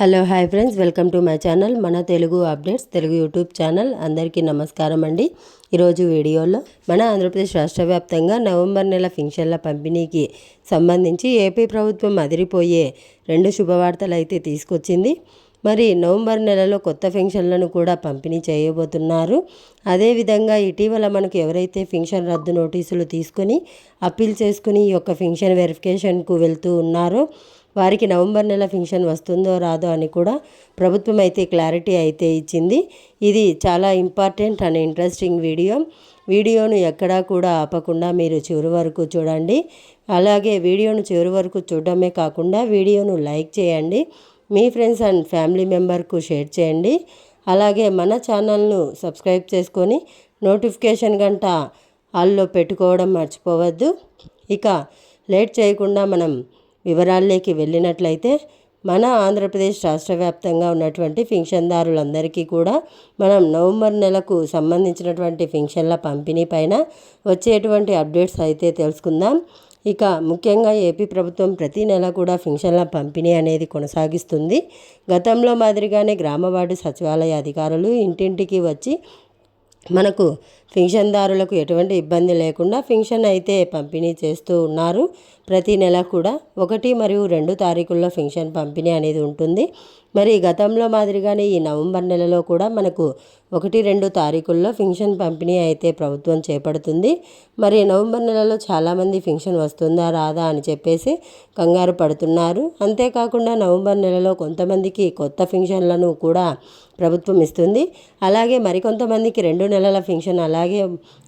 Hello hi friends. Welcome to my channel మన Telugu updates Telugu YouTube channel. అందరికీ నమస్కారం అండి. ఈరోజు వీడియోలో మన ఆంధ్రప్రదేశ్ రాష్ట్ర వ్యాప్తంగా నవంబర్ నెల ఫింక్షన్ల పంపిణీకి సంబంధించి ఏపీ ప్రభుత్వం అదిరిపోయే రెండు శుభవార్తలు అయితే తీసుకొచ్చింది. మరి నవంబర్ నెలలో కొత్త ఫింక్షన్లను కూడా పంపిణీ చేయబోతున్నారు. అదేవిధంగా ఇటీవల మనకు ఎవరైతే ఫింక్షన్ రద్దు నోటీసులు తీసుకొని అప్పీల్ చేసుకుని ఈ యొక్క ఫింక్షన్ వెరిఫికేషన్కు వెళ్తూ ఉన్నారో వారికి నవంబర్ నెల ఫింక్షన్ వస్తుందో రాదో అని కూడా ప్రభుత్వం అయితే క్లారిటీ అయితే ఇచ్చింది. ఇది చాలా ఇంపార్టెంట్ అండ్ ఇంట్రెస్టింగ్ వీడియో. వీడియోను ఎక్కడా కూడా ఆపకుండా మీరు చివరి వరకు చూడండి. అలాగే వీడియోను చివరి వరకు చూడడమే కాకుండా వీడియోను లైక్ చేయండి. మీ ఫ్రెండ్స్ అండ్ ఫ్యామిలీ మెంబర్కు షేర్ చేయండి. అలాగే మన ఛానల్ను సబ్స్క్రైబ్ చేసుకొని నోటిఫికేషన్ గంట ఆల్లో పెట్టుకోవడం మర్చిపోవద్దు. ఇక లేట్ చేయకుండా మనం వివరాల్లోకి వెళ్ళినట్లయితే మన ఆంధ్రప్రదేశ్ రాష్ట్ర వ్యాప్తంగా ఉన్నటువంటి ఫింక్షన్దారులందరికీ కూడా మనం నవంబర్ నెలకు సంబంధించినటువంటి ఫింక్షన్ల పంపిణీ పైన వచ్చేటువంటి అప్డేట్స్ అయితే తెలుసుకుందాం. ఇక ముఖ్యంగా ఏపీ ప్రభుత్వం ప్రతి నెల కూడా ఫింక్షన్ల పంపిణీ అనేది కొనసాగిస్తుంది. గతంలో మాదిరిగానే గ్రామ వార్డు సచివాలయ అధికారులు ఇంటింటికి వచ్చి మనకు ఫింక్షన్దారులకు ఎటువంటి ఇబ్బంది లేకుండా ఫింక్షన్ అయితే పంపిణీ చేస్తూ ఉన్నారు. ప్రతి నెల కూడా ఒకటి మరియు రెండు తారీఖుల్లో ఫింక్షన్ పంపిణీ అనేది ఉంటుంది. మరి గతంలో మాదిరిగానే ఈ నవంబర్ నెలలో కూడా మనకు ఒకటి రెండు తారీఖుల్లో ఫింక్షన్ పంపిణీ అయితే ప్రభుత్వం చేపడుతుంది. మరి నవంబర్ నెలలో చాలామంది ఫింక్షన్ వస్తుందా రాదా అని చెప్పేసి కంగారు పడుతున్నారు. అంతేకాకుండా నవంబర్ నెలలో కొంతమందికి కొత్త ఫింక్షన్లను కూడా ప్రభుత్వం ఇస్తుంది. అలాగే మరికొంతమందికి రెండు నెలల ఫింక్షన్ అలాగే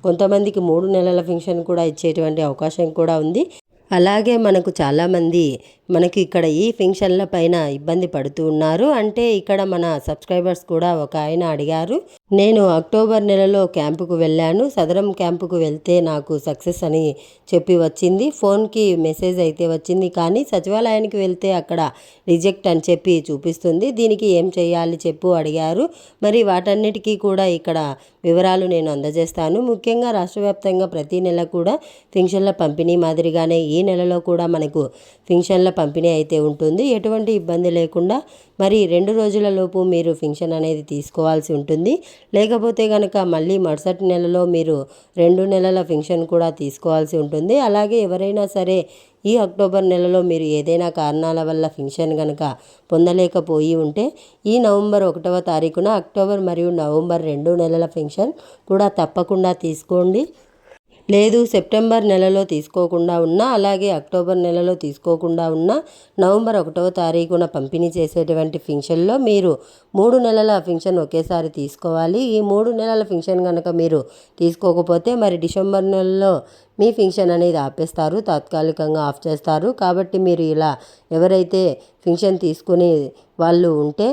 కొంతమందికి మూడు నెలల ఫింక్షన్ కూడా ఇచ్చేటువంటి అవకాశం కూడా ఉంది. అలాగే మనకు చాలామంది మనకి ఇక్కడ ఈ ఫంక్షన్ల పైన ఇబ్బంది పడుతూ ఉన్నారు. అంటే ఇక్కడ మన సబ్స్క్రైబర్స్ కూడా ఒక ఆయన అడిగారు నేను అక్టోబర్ నెలలో క్యాంపుకు వెళ్ళాను. సదరం క్యాంపుకు వెళ్తే నాకు సక్సెస్ అని చెప్పి వచ్చింది. ఫోన్కి మెసేజ్ అయితే వచ్చింది. కానీ సచివాలయానికి వెళ్తే అక్కడ రిజెక్ట్ అని చెప్పి చూపిస్తుంది. దీనికి ఏం చేయాలి చెప్పు అడిగారు. మరి వాటన్నిటికీ కూడా ఇక్కడ వివరాలు నేను అందజేస్తాను. ముఖ్యంగా రాష్ట్ర వ్యాప్తంగా ప్రతి నెల కూడా ఫింక్షన్ల పంపిణీ మాదిరిగానే ఈ నెలలో కూడా మనకు ఫింక్షన్ల పంపిణీ అయితే ఉంటుంది. ఎటువంటి ఇబ్బంది లేకుండా మరి రెండు రోజులలోపు మీరు ఫింక్షన్ అనేది తీసుకోవాల్సి ఉంటుంది. లేకపోతే కనుక మళ్ళీ మరుసటి నెలలో మీరు రెండు నెలల ఫింక్షన్ కూడా తీసుకోవాల్సి ఉంటుంది. అలాగే ఎవరైనా సరే ఈ అక్టోబర్ నెలలో మీరు ఏదైనా కారణాల వల్ల ఫింక్షన్ కనుక పొందలేకపోయి ఉంటే ఈ నవంబర్ ఒకటవ తారీఖున అక్టోబర్ మరియు నవంబర్ రెండు నెలల ఫింక్షన్ కూడా తప్పకుండా తీసుకోండి. లేదు సెప్టెంబర్ నెలలో తీసుకోకుండా ఉన్నా అలాగే అక్టోబర్ నెలలో తీసుకోకుండా ఉన్నా నవంబర్ ఒకటవ తారీఖున పంపిణీ చేసేటువంటి ఫింక్షన్లో మీరు మూడు నెలల ఫింక్షన్ ఒకేసారి తీసుకోవాలి. ఈ మూడు నెలల ఫింక్షన్ కనుక మీరు తీసుకోకపోతే మరి డిసెంబర్ నెలలో మీ ఫింక్షన్ అనేది ఆపేస్తారు తాత్కాలికంగా ఆఫ్ చేస్తారు. కాబట్టి మీరు ఇలా ఎవరైతే ఫింక్షన్ తీసుకుని వాళ్ళు ఉంటే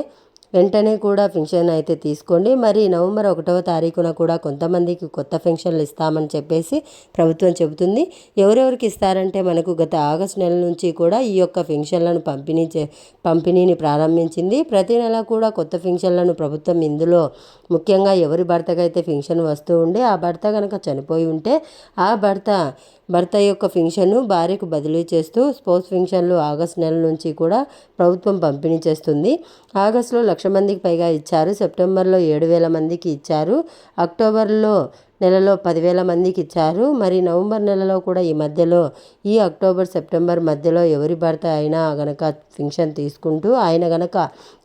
వెంటనే కూడా ఫింక్షన్ అయితే తీసుకోండి. మరి నవంబర్ ఒకటవ తారీఖున కూడా కొంతమందికి కొత్త పెన్షన్లు ఇస్తామని చెప్పేసి ప్రభుత్వం చెబుతుంది. ఎవరెవరికి ఇస్తారంటే మనకు గత ఆగస్టు నెల నుంచి కూడా ఈ యొక్క ఫింక్షన్లను పంపిణీ చే పంపిణీని ప్రారంభించింది. ప్రతి నెల కూడా కొత్త పెన్షన్లను ప్రభుత్వం ఇందులో ముఖ్యంగా ఎవరి భర్తకైతే పెన్షన్ వస్తూ ఉండే ఆ భర్త కనుక చనిపోయి ఉంటే ఆ భర్త భర్త యొక్క పెన్షన్ను భార్యకు బదిలీ చేస్తూ స్పోర్ట్స్ ఫింక్షన్లు ఆగస్టు నెల నుంచి కూడా ప్రభుత్వం పంపిణీ చేస్తుంది. ఆగస్టులో లక్ష మందికి పైగా ఇచ్చారు. సెప్టెంబర్లో ఏడు వేల మందికి ఇచ్చారు. అక్టోబర్లో నెలలో పదివేల మందికి ఇచ్చారు మరి నవంబర్ నెలలో కూడా ఈ మధ్యలో ఈ అక్టోబర్ సెప్టెంబర్ మధ్యలో ఎవరి భర్త అయినా గనక ఫింక్షన్ తీసుకుంటూ ఆయన గనక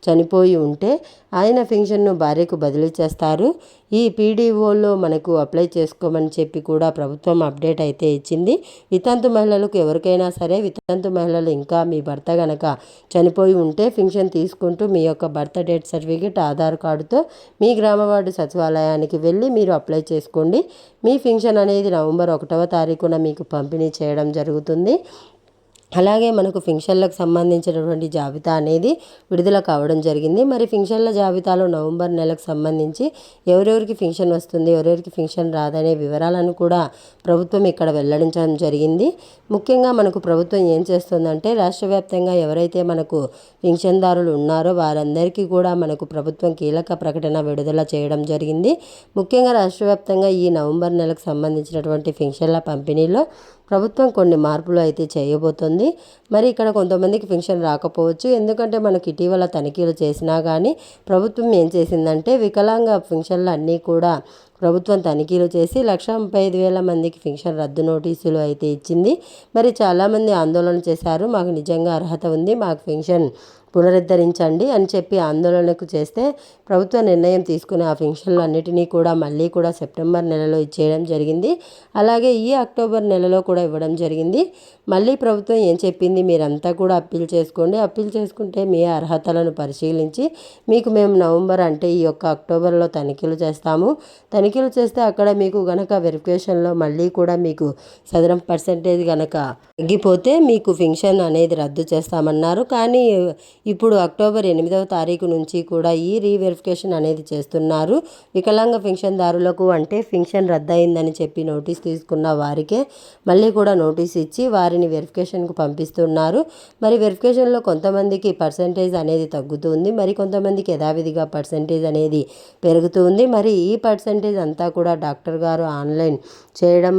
చనిపోయి ఉంటే ఆయన ఫింక్షన్ను భార్యకు బదిలీ చేస్తారు. ఈ పీడీఓలో మనకు అప్లై చేసుకోమని చెప్పి కూడా ప్రభుత్వం అప్డేట్ అయితే ఇచ్చింది. వితంతు మహిళలకు ఎవరికైనా సరే వితంతు మహిళలు ఇంకా మీ భర్త గనక చనిపోయి ఉంటే ఫింక్షన్ తీసుకుంటూ మీ యొక్క భర్త డేట్ సర్టిఫికేట్ ఆధార్ కార్డుతో మీ గ్రామ వార్డు సచివాలయానికి వెళ్ళి మీరు అప్లై చేసుకోండి. మీ ఫింక్షన్ అనేది నవంబర్ ఒకటవ తారీఖున మీకు పంపిణీ చేయడం జరుగుతుంది. అలాగే మనకు ఫింక్షన్లకు సంబంధించినటువంటి జాబితా అనేది విడుదల కావడం జరిగింది. మరి ఫింక్షన్ల జాబితాలో నవంబర్ నెలకు సంబంధించి ఎవరెవరికి ఫింక్షన్ వస్తుంది ఎవరెవరికి ఫింక్షన్ రాదనే వివరాలను కూడా ప్రభుత్వం ఇక్కడ వెల్లడించడం జరిగింది. ముఖ్యంగా మనకు ప్రభుత్వం ఏం చేస్తుందంటే రాష్ట్ర వ్యాప్తంగా ఎవరైతే మనకు ఫింక్షన్దారులు ఉన్నారో వారందరికీ కూడా మనకు ప్రభుత్వం కీలక ప్రకటన విడుదల చేయడం జరిగింది. ముఖ్యంగా రాష్ట్ర వ్యాప్తంగా ఈ నవంబర్ నెలకు సంబంధించినటువంటి ఫింక్షన్ల పంపిణీలో ప్రభుత్వం కొన్ని మార్పులు అయితే చేయబోతుంది. మరి ఇక్కడ కొంతమందికి పెన్షన్ రాకపోవచ్చు. ఎందుకంటే మనకి ఇటీవల తనిఖీలు చేసినా కానీ ప్రభుత్వం ఏం చేసిందంటే వికలాంగ పెన్షన్లు అన్నీ కూడా ప్రభుత్వం తనిఖీలు చేసి లక్ష ముప్పై ఐదు వేల మందికి పెన్షన్ రద్దు నోటీసులు అయితే ఇచ్చింది. మరి చాలామంది ఆందోళన చేశారు. మాకు నిజంగా అర్హత ఉంది. మాకు పెన్షన్ పునరుద్ధరించండి అని చెప్పి ఆందోళనకు చేస్తే ప్రభుత్వ నిర్ణయం తీసుకుని ఆ పెన్షన్లు అన్నిటినీ కూడా మళ్ళీ కూడా సెప్టెంబర్ నెలలో ఇచ్చేయడం జరిగింది. అలాగే ఈ అక్టోబర్ నెలలో కూడా ఇవ్వడం జరిగింది. మళ్ళీ ప్రభుత్వం ఏం చెప్పింది? మీరంతా కూడా అప్పీల్ చేసుకోండి. అప్పీల్ చేసుకుంటే మీ అర్హతలను పరిశీలించి మీకు మేము నవంబర్ అంటే ఈ యొక్క అక్టోబర్లో తనిఖీలు చేస్తాము. తనిఖీలు చేస్తే అక్కడ మీకు గనక వెరిఫికేషన్లో మళ్ళీ కూడా మీకు సదరం పర్సంటేజ్ గనక తగ్గిపోతే మీకు ఫింక్షన్ అనేది రద్దు చేస్తామన్నారు. కానీ ఇప్పుడు అక్టోబర్ ఎనిమిదవ తారీఖు నుంచి కూడా ఈ రీవెరిఫికేషన్ అనేది చేస్తున్నారు. వికలాంగ పెన్షన్దారులకు అంటే పెన్షన్ రద్దయిందని చెప్పి నోటీస్ తీసుకున్న వారికే మళ్ళీ కూడా నోటీస్ ఇచ్చి వారిని వెరిఫికేషన్కు పంపిస్తున్నారు. మరి వెరిఫికేషన్లో కొంతమందికి పర్సంటేజ్ అనేది తగ్గుతుంది. మరి కొంతమందికి యథావిధిగా పర్సంటేజ్ అనేది పెరుగుతుంది. మరి ఈ పర్సంటేజ్ అంతా కూడా డాక్టర్ గారు ఆన్లైన్ చేయడం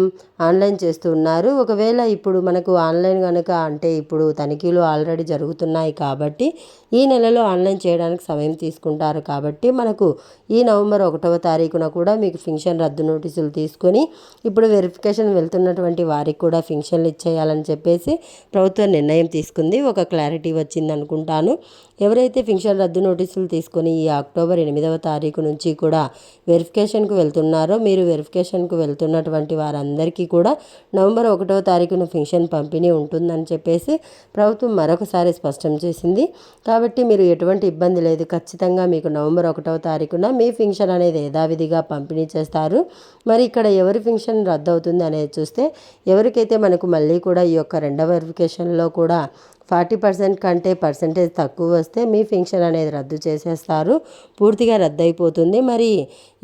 ఆన్లైన్ చేస్తున్నారు. ఒకవేళ ఇప్పుడు మనకు ఆన్లైన్ కనుక అంటే ఇప్పుడు తనిఖీలు ఆల్రెడీ జరుగుతున్నాయి కాబట్టి ఈ నెలలో ఆన్లైన్ చేయడానికి సమయం తీసుకుంటారు కాబట్టి మనకు ఈ నవంబర్ ఒకటవ తారీఖున కూడా మీకు ఫింక్షన్ రద్దు నోటీసులు తీసుకొని ఇప్పుడు వెరిఫికేషన్ వెళ్తున్నటువంటి వారికి కూడా ఫింక్షన్లు ఇచ్చేయాలని చెప్పేసి ప్రభుత్వం నిర్ణయం తీసుకుంది. ఒక క్లారిటీ వచ్చింది అనుకుంటాను. ఎవరైతే ఫింక్షన్ రద్దు నోటీసులు తీసుకొని ఈ అక్టోబర్ ఎనిమిదవ తారీఖు నుంచి కూడా వెరిఫికేషన్కు వెళ్తున్నారో మీరు వెరిఫికేషన్కు వెళ్తున్నటువంటి వారందరికీ కూడా నవంబర్ ఒకటవ తారీఖున ఫింక్షన్ పంపిణీ ఉంటుందని చెప్పేసి ప్రభుత్వం మరొకసారి స్పష్టం చేసింది. కాబట్టి మీరు ఎటువంటి ఇబ్బంది లేదు. ఖచ్చితంగా మీకు నవంబర్ ఒకటవ తారీఖున మీ ఫింక్షన్ అనేది యథావిధిగా పంపిణీ చేస్తారు. మరి ఇక్కడ ఎవరి ఫింక్షన్ రద్దు అవుతుంది అనేది చూస్తే ఎవరికైతే మనకు మళ్ళీ కూడా ఈ యొక్క రెండవ వెరిఫికేషన్లో కూడా ఫార్టీ పర్సెంట్ కంటే పర్సంటేజ్ తక్కువ వస్తే మీ ఫింక్షన్ అనేది రద్దు చేసేస్తారు. పూర్తిగా రద్దు అయిపోతుంది మరి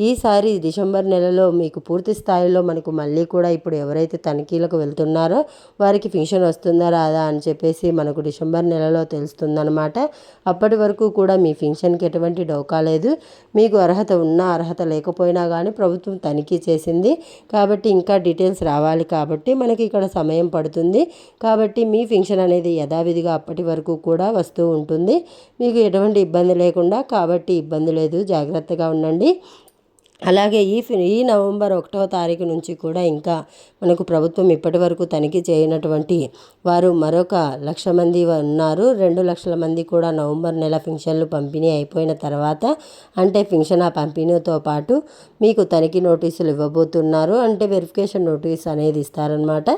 ఈసారి డిసెంబర్ నెలలో మీకు పూర్తి స్థాయిలో మనకు మళ్ళీ కూడా ఇప్పుడు ఎవరైతే తనిఖీలకు వెళ్తున్నారో వారికి ఫింక్షన్ వస్తుందా రాదా అని చెప్పేసి మనకు డిసెంబర్ నెలలో తెలుస్తుందన్నమాట. అప్పటి వరకు కూడా మీ ఫింక్షన్కి ఎటువంటి డోకా లేదు. మీకు అర్హత ఉన్నా అర్హత లేకపోయినా కానీ ప్రభుత్వం తనిఖీ చేసింది. కాబట్టి ఇంకా డీటెయిల్స్ రావాలి కాబట్టి మనకి ఇక్కడ సమయం పడుతుంది. కాబట్టి మీ ఫింక్షన్ అనేది యథావిధి యథావిధిగా అప్పటి వరకు కూడా వస్తూ ఉంటుంది. మీకు ఎటువంటి ఇబ్బంది లేకుండా కాబట్టి ఇబ్బంది లేదు. జాగ్రత్తగా ఉండండి. అలాగే ఈ ఈ నవంబర్ ఒకటో తారీఖు నుంచి కూడా ఇంకా మనకు ప్రభుత్వం ఇప్పటి వరకు తనిఖీ చేయనటువంటి వారు మరొక లక్ష మంది ఉన్నారు. రెండు లక్షల మంది కూడా నవంబర్ నెల ఫింక్షన్లు పంపిణీ అయిపోయిన తర్వాత అంటే ఫింక్షన్ ఆ పంపిణీతో పాటు మీకు తనిఖీ నోటీసులు ఇవ్వబోతున్నారు. అంటే వెరిఫికేషన్ నోటీస్ అనేది ఇస్తారనమాట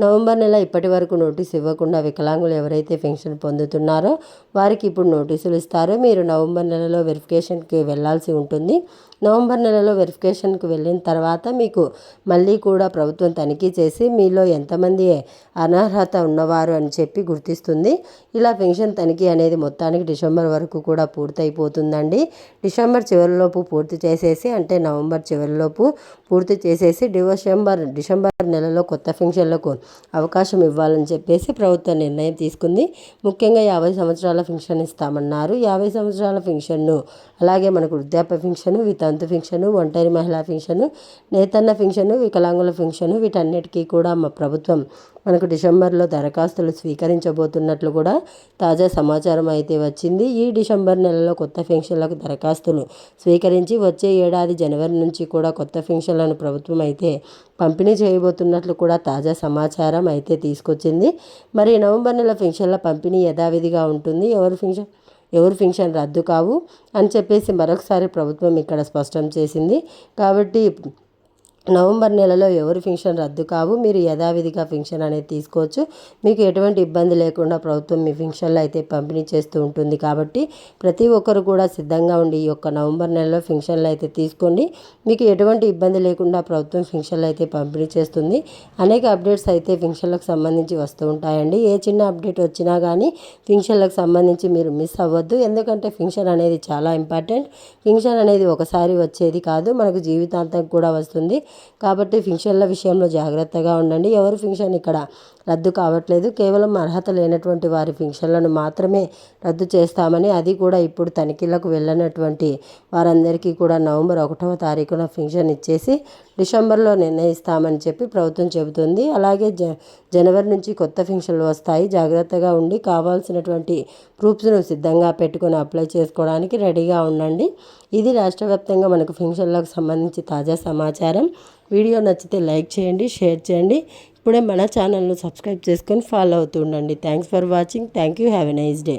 నవంబర్ నెల ఇప్పటి వరకు నోటీస్ ఇవ్వకుండా వికలాంగులు ఎవరైతే పెన్షన్ పొందుతున్నారో వారికి ఇప్పుడు నోటీసులు ఇస్తారు. మీరు నవంబర్ నెలలో వెరిఫికేషన్కి వెళ్ళాల్సి ఉంటుంది. నవంబర్ నెలలో వెరిఫికేషన్కి వెళ్ళిన తర్వాత మీకు మళ్ళీ కూడా ప్రభుత్వం తనిఖీ తనిఖీ చేసి మీలో ఎంతమంది అనర్హత ఉన్నవారు అని చెప్పి గుర్తిస్తుంది. ఇలా పెన్షన్ తనిఖీ అనేది మొత్తానికి డిసెంబర్ వరకు కూడా పూర్తయిపోతుందండి. డిసెంబర్ చివరిలోపు పూర్తి చేసేసి అంటే నవంబర్ చివరిలోపు పూర్తి చేసేసి డిసెంబర్ డిసెంబర్ నెలలో కొత్త పెన్షన్లకు అవకాశం ఇవ్వాలని చెప్పేసి ప్రభుత్వం నిర్ణయం తీసుకుంది. ముఖ్యంగా యాభై సంవత్సరాల పెన్షన్ ఇస్తామన్నారు. యాభై సంవత్సరాల పెన్షన్ను అలాగే మనకు వృద్ధాప్య పెన్షన్ వితంతు పెన్షన్ ఒంటరి మహిళా పెన్షన్ నేతన్న పెన్షన్ వికలాంగుల పెన్షన్ అన్నిటికీ కూడా మా ప్రభుత్వం మనకు డిసెంబర్లో దరఖాస్తులు స్వీకరించబోతున్నట్లు కూడా తాజా సమాచారం అయితే వచ్చింది. ఈ డిసెంబర్ నెలలో కొత్త పెన్షన్లకు దరఖాస్తులు స్వీకరించి వచ్చే ఏడాది జనవరి నుంచి కూడా కొత్త పెన్షన్లను ప్రభుత్వం అయితే పంపిణీ చేయబోతున్నట్లు కూడా తాజా సమాచారం అయితే తీసుకొచ్చింది. మరి నవంబర్ నెల పెన్షన్ల పంపిణీ యథావిధిగా ఉంటుంది. ఎవరు పెన్షన్ ఎవరు పెన్షన్ రద్దు కావు అని చెప్పేసి మరొకసారి ప్రభుత్వం ఇక్కడ స్పష్టం చేసింది. కాబట్టి నవంబర్ నెలలో ఎవరు ఫింక్షన్ రద్దు కావు మీరు యథావిధిగా ఫింక్షన్ అనేది తీసుకోవచ్చు. మీకు ఎటువంటి ఇబ్బంది లేకుండా ప్రభుత్వం మీ ఫింక్షన్లు అయితే పంపిణీ చేస్తూ ఉంటుంది. కాబట్టి ప్రతి ఒక్కరు కూడా సిద్ధంగా ఉండి ఈ యొక్క నవంబర్ నెలలో ఫింక్షన్లు అయితే తీసుకోండి. మీకు ఎటువంటి ఇబ్బంది లేకుండా ప్రభుత్వం ఫింక్షన్లు అయితే పంపిణీ చేస్తుంది. అనేక అప్డేట్స్ అయితే ఫింక్షన్లకు సంబంధించి వస్తూ ఉంటాయండి. ఏ చిన్న అప్డేట్ వచ్చినా కానీ ఫింక్షన్లకు సంబంధించి మీరు మిస్ అవ్వద్దు. ఎందుకంటే ఫింక్షన్ అనేది చాలా ఇంపార్టెంట్. ఫింక్షన్ అనేది ఒకసారి వచ్చేది కాదు. మనకు జీవితాంతం కూడా వస్తుంది. కాబట్టి ఫింక్షన్ల విషయంలో జాగ్రత్తగా ఉండండి. ఎవరు ఫింక్షన్ ఇక్కడ రద్దు కావట్లేదు. కేవలం అర్హత లేనటువంటి వారి పింఛన్లను మాత్రమే రద్దు చేస్తామని అది కూడా ఇప్పుడు తనిఖీలకు వెళ్ళినటువంటి వారందరికీ కూడా నవంబర్ ఒకటవ తారీఖున పింఛన్ ఇచ్చేసి డిసెంబర్లో నిర్ణయిస్తామని చెప్పి ప్రభుత్వం చెబుతుంది. అలాగే జ జనవరి నుంచి కొత్త పింఛన్లు వస్తాయి. జాగ్రత్తగా ఉండి కావాల్సినటువంటి ప్రూఫ్స్ను సిద్ధంగా పెట్టుకొని అప్లై చేసుకోవడానికి రెడీగా ఉండండి. ఇది రాష్ట్ర వ్యాప్తంగా మనకు పింఛన్లకు సంబంధించి తాజా సమాచారం. వీడియో నచ్చితే లైక్ చేయండి షేర్ చేయండి. ఇప్పుడే మన ఛానల్ను సబ్స్క్రైబ్ చేసుకొని ఫాలో అవుతూ ఉండండి. Thanks for watching thank you have a nice day